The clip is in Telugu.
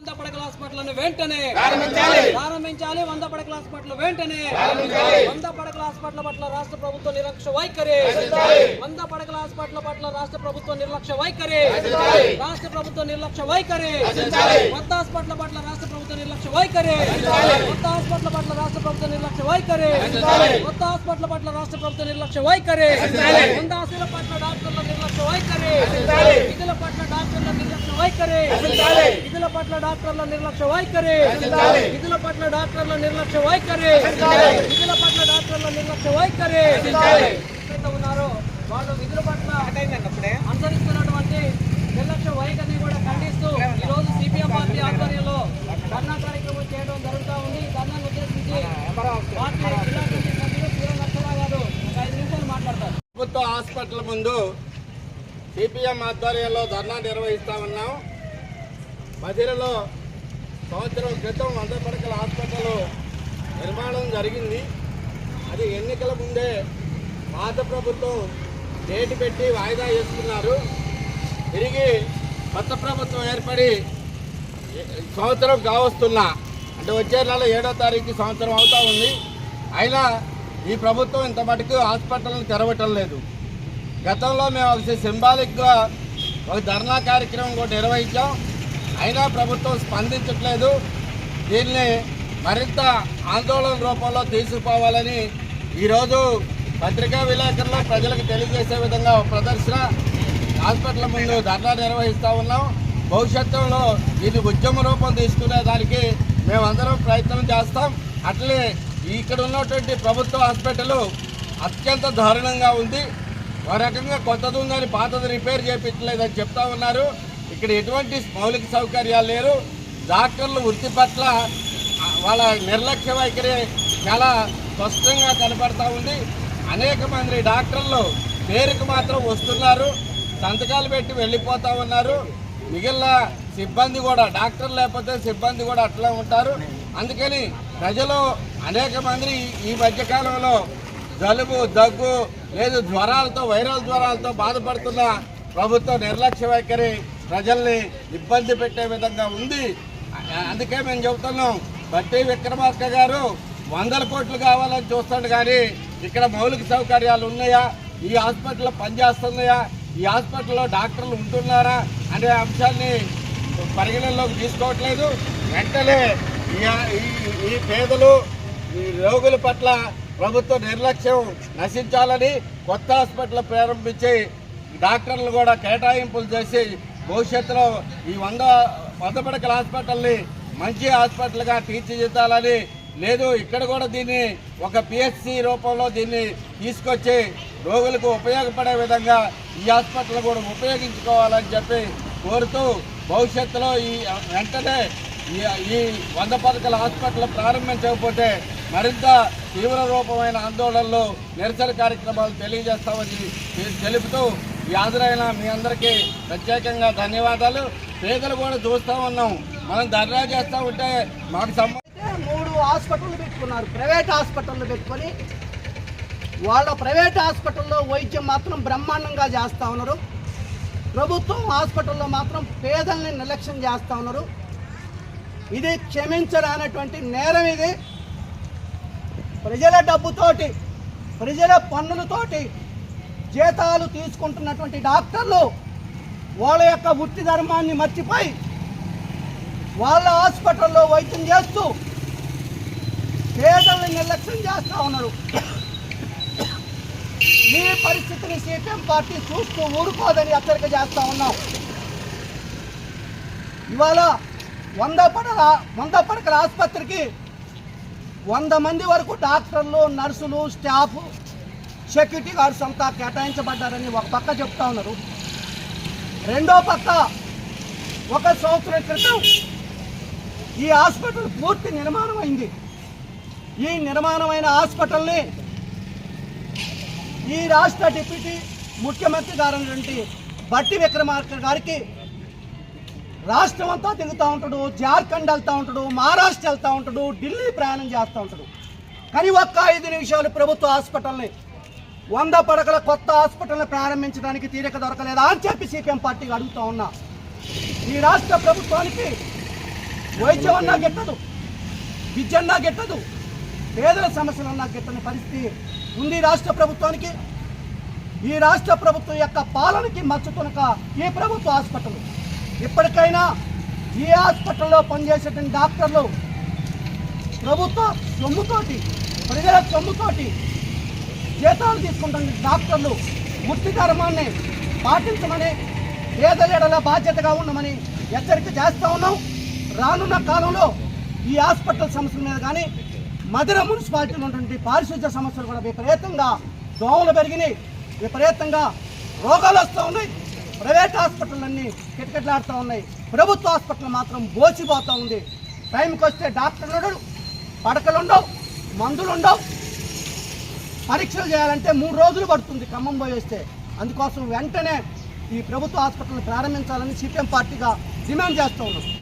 వంద పడకల హాస్పిటల్ వెంటనే ప్రారంభించాలి. వంద పడకల హాస్పిటల్ వెంటనే వంద పడకల హాస్పిటల్ పట్ల రాష్ట్ర ప్రభుత్వం నిర్లక్ష్య వైఖరి. వంద పడకల హాస్పిటల్ పట్ల రాష్ట్ర ప్రభుత్వం నిర్లక్ష్య వైఖరి. రాష్ట్ర ప్రభుత్వం నిర్లక్ష్య వైఖరి. కొత్త హాస్పిటల్ పట్ల రాష్ట్ర ప్రభుత్వం నిర్లక్ష్య వైఖరి. కొత్త హాస్పిటల్ పట్ల రాష్ట్ర ప్రభుత్వం నిర్లక్ష్య వైఖరి. కొత్త హాస్పిటల్ పట్ల రాష్ట్ర ప్రభుత్వం నిర్లక్ష్య వైఖరి. వంద ఆశల పట్ల డాక్టర్ల నిర్లక్ష్య వైఖరి. విధుల పట్ల డాక్టర్ల నిర్లక్ష్య వైఖరి. విధుల పట్ల డాక్టర్ల నిర్లక్ష్య వైఖరి. విధుల పట్ల డాక్టర్ల నిర్లక్ష్య వైఖరి. విధుల పట్ల డాక్టర్ల నిర్లక్ష్య వైఖరి. ఉన్నారో వాళ్ళు విధుల పట్ల అనుసరిస్తున్నటువంటి నిర్లక్ష్య వైఖరిని కూడా ఖండిస్తూ ఈ రోజు సిపిఎం పార్టీ ఆధ్వర్యంలో ధర్నా కార్యక్రమం చేయడం జరుగుతూ ఉంది. ధర్నాను ఉద్దేశించి పార్టీ జిల్లా కమిటీ సభ్యులు సీఎం నరసరావు గారు ఒక ఐదు నిమిషాలు మాట్లాడతారు. ప్రభుత్వ హాస్పిటల్ ముందు సిపిఎం ఆధ్వర్యంలో ధర్నా నిర్వహిస్తా ఉన్నాం. మధిరలో సంవత్సరం క్రితం వంద పడకల హాస్పిటల్ నిర్మాణం జరిగింది. అది ఎన్నికల ముందే పాత ప్రభుత్వం డేట్ పెట్టి వాయిదా వేసుకున్నారు. తిరిగి కొత్త ప్రభుత్వం ఏర్పడి సంవత్సరం కావస్తున్నా అంటే వచ్చే నెల ఏడో తారీఖు సంవత్సరం అవుతా ఉంది. అయినా ఈ ప్రభుత్వం ఇంత మటుకు హాస్పిటల్ని తెరవటం లేదు. గతంలో మేము ఒక సింబాలిక్గా ఒక ధర్నా కార్యక్రమం కూడా నిర్వహించాం. అయినా ప్రభుత్వం స్పందించట్లేదు. దీన్ని మరింత ఆందోళన రూపంలో తీసుకుపోవాలని ఈరోజు పత్రికా విలేకరులు ప్రజలకు తెలియజేసే విధంగా ప్రదర్శన హాస్పిటల్ ముందు ధర్నా నిర్వహిస్తూ ఉన్నాం. భవిష్యత్తులో ఇది ఉద్యమ రూపం తీసుకునే దానికి మేమందరం ప్రయత్నం చేస్తాం. అట్లే ఇక్కడ ఉన్నటువంటి ప్రభుత్వ హాస్పిటల్ అత్యంత దారుణంగా ఉంది. ఒక రకంగా కొత్తది ఉందని పాతది రిపేర్ చేయించలేదని చెప్తా ఉన్నారు. ఇక్కడ ఎటువంటి మౌలిక సౌకర్యాలు లేరు. డాక్టర్లు వృత్తి పట్ల వాళ్ళ నిర్లక్ష్య వైఖరి చాలా స్పష్టంగా కనపడతా ఉంది. అనేక మంది డాక్టర్లు పేరుకు మాత్రం వస్తున్నారు. సంతకాలు పెట్టి వెళ్ళిపోతూ ఉన్నారు. మిగిలిన సిబ్బంది కూడా డాక్టర్ లేకపోతే సిబ్బంది కూడా అట్లా ఉంటారు. అందుకని ప్రజలు అనేక మంది ఈ మధ్యకాలంలో జలుబు దగ్గు లేదు జ్వరాలతో వైరల్ జ్వరాలతో బాధపడుతున్న ప్రభుత్వ నిర్లక్ష్య వైఖరి ప్రజల్ని ఇబ్బంది పెట్టే విధంగా ఉంది. అందుకే మేము చెబుతున్నాం బట్టి విక్రమార్క గారు వందల కోట్లు కావాలని చూస్తాడు కానీ ఇక్కడ మౌలిక సౌకర్యాలు ఉన్నాయా? ఈ హాస్పిటల్లో పనిచేస్తున్నాయా? ఈ హాస్పిటల్లో డాక్టర్లు ఉంటున్నారా అనే అంశాన్ని పరిగణనలోకి తీసుకోవట్లేదు. వెంటనే ఈ- ఈ- ఈ పేదలు ఈ రోగుల పట్ల ప్రభుత్వ నిర్లక్ష్యం నశించాలని కొత్త హాస్పిటల్ ప్రారంభించి డాక్టర్లు కూడా కేటాయింపులు చేసి భవిష్యత్తులో ఈ వంద వంద పడకల హాస్పిటల్ని మంచి హాస్పిటల్గా తీర్చిదిద్దాలని లేదు ఇక్కడ కూడా దీన్ని ఒక పిహెచ్సి రూపంలో దీన్ని తీసుకొచ్చి రోగులకు ఉపయోగపడే విధంగా ఈ హాస్పిటల్ కూడా ఉపయోగించుకోవాలని చెప్పి కోరుతూ భవిష్యత్తులో ఈ వెంటనే ఈ ఈ వంద పథకాల హాస్పిటల్ ప్రారంభించకపోతే మరింత తీవ్ర రూపమైన ఆందోళనలు నిరసన కార్యక్రమాలు తెలియజేస్తామని తెలుపుతూ హాజరైన మీ అందరికీ ప్రత్యేకంగా ధన్యవాదాలు. పేదలు కూడా చూస్తూ ఉన్నాం. మనం ధర్నా చేస్తూ ఉంటే మాకు సంబంధించి మూడు హాస్పిటల్ పెట్టుకున్నారు. ప్రైవేట్ హాస్పిటల్ పెట్టుకొని వాళ్ళ ప్రైవేట్ హాస్పిటల్లో వైద్యం మాత్రం బ్రహ్మాండంగా చేస్తూ ఉన్నారు. ప్రభుత్వం హాస్పిటల్లో మాత్రం పేదల్ని నిర్లక్ష్యం చేస్తూ ఉన్నారు. ఇది క్షమించరానటువంటి నేరం ఇది. ప్రజల డబ్బుతోటి ప్రజల పన్నులతోటి జీతాలు తీసుకుంటున్నటువంటి డాక్టర్లు వాళ్ళ యొక్క వృత్తి ధర్మాన్ని మర్చిపోయి వాళ్ళ హాస్పిటల్లో వైద్యం చేస్తూ పేదల్ని నిర్లక్ష్యం చేస్తూ ఉన్నారు. ఈ పరిస్థితిని సీపీఎం పార్టీ చూస్తూ ఊరుకోదని హెచ్చరిక చేస్తూ ఉన్నాం. ఇవాళ వంద పడల వంద పడకల ఆసుపత్రికి వంద మంది వరకు డాక్టర్లు నర్సులు స్టాఫ్ సెక్యూరిటీ గార్డ్స్ అంతా కేటాయించబడ్డారని ఒక పక్క చెప్తా ఉన్నారు. రెండో పక్క ఒక సంవత్సరం క్రితం ఈ హాస్పిటల్ పూర్తి నిర్మాణం అయింది. ఈ నిర్మాణమైన హాస్పిటల్ని ఈ రాష్ట్ర డిప్యూటీ ముఖ్యమంత్రి గారైనటువంటి బట్టి విక్రమార్క గారికి రాష్ట్రం అంతా తిరుగుతూ ఉంటాడు జార్ఖండ్ వెళ్తూ ఉంటాడు మహారాష్ట్ర వెళ్తూ ఉంటాడు ఢిల్లీ ప్రయాణం చేస్తూ ఉంటాడు. కానీ ఒక్క ఐదు నిమిషాలు ప్రభుత్వ హాస్పిటల్ని వంద పడకల కొత్త హాస్పిటల్ని ప్రారంభించడానికి తీరిక దొరకలేదా అని చెప్పి సిపిఎం పార్టీకి అడుగుతా ఉన్నా. ఈ రాష్ట్ర ప్రభుత్వానికి వైద్యం అన్నా గెట్టదు విద్య అన్నా పేదల సమస్యలు అన్నా గిట్టని పరిస్థితి ఉంది రాష్ట్ర ప్రభుత్వానికి. ఈ రాష్ట్ర ప్రభుత్వం యొక్క పాలనకి మచ్చుతునక ఈ ప్రభుత్వ హాస్పిటల్. ఇప్పటికైనా ఈ హాస్పిటల్లో పనిచేసేటువంటి డాక్టర్లు ప్రభుత్వ సొమ్ముతోటి ప్రజల సొమ్ముతోటి జీతాలు తీసుకుంటున్న డాక్టర్లు వృత్తి ధర్మాన్ని పాటించమని పేదలేడల బాధ్యతగా ఉండమని హెచ్చరిక చేస్తూ ఉన్నాం. రానున్న కాలంలో ఈ హాస్పిటల్ సమస్యల మీద కానీ మధుర మున్సిపాలిటీలో ఉన్నటువంటి పారిశుద్ధ్య సమస్యలు కూడా విపరీతంగా దోమలు పెరిగినాయి. విపరీతంగా రోగాలు వస్తూ ఉన్నాయి. ప్రైవేట్ హాస్పిటల్ అన్నీ కిటకిటలాడుతూ ఉన్నాయి. ప్రభుత్వ హాస్పిటల్ మాత్రం బోచిపోతూ ఉంది. టైంకి వస్తే డాక్టర్లు ఉండడు పడకలు ఉండవు మందులు ఉండవు పరీక్షలు చేయాలంటే మూడు రోజులు పడుతుంది ఖమ్మం పోయి వస్తే. అందుకోసం వెంటనే ఈ ప్రభుత్వ హాస్పిటల్ ప్రారంభించాలని సిపిఎం పార్టీగా డిమాండ్ చేస్తూ ఉన్నాం.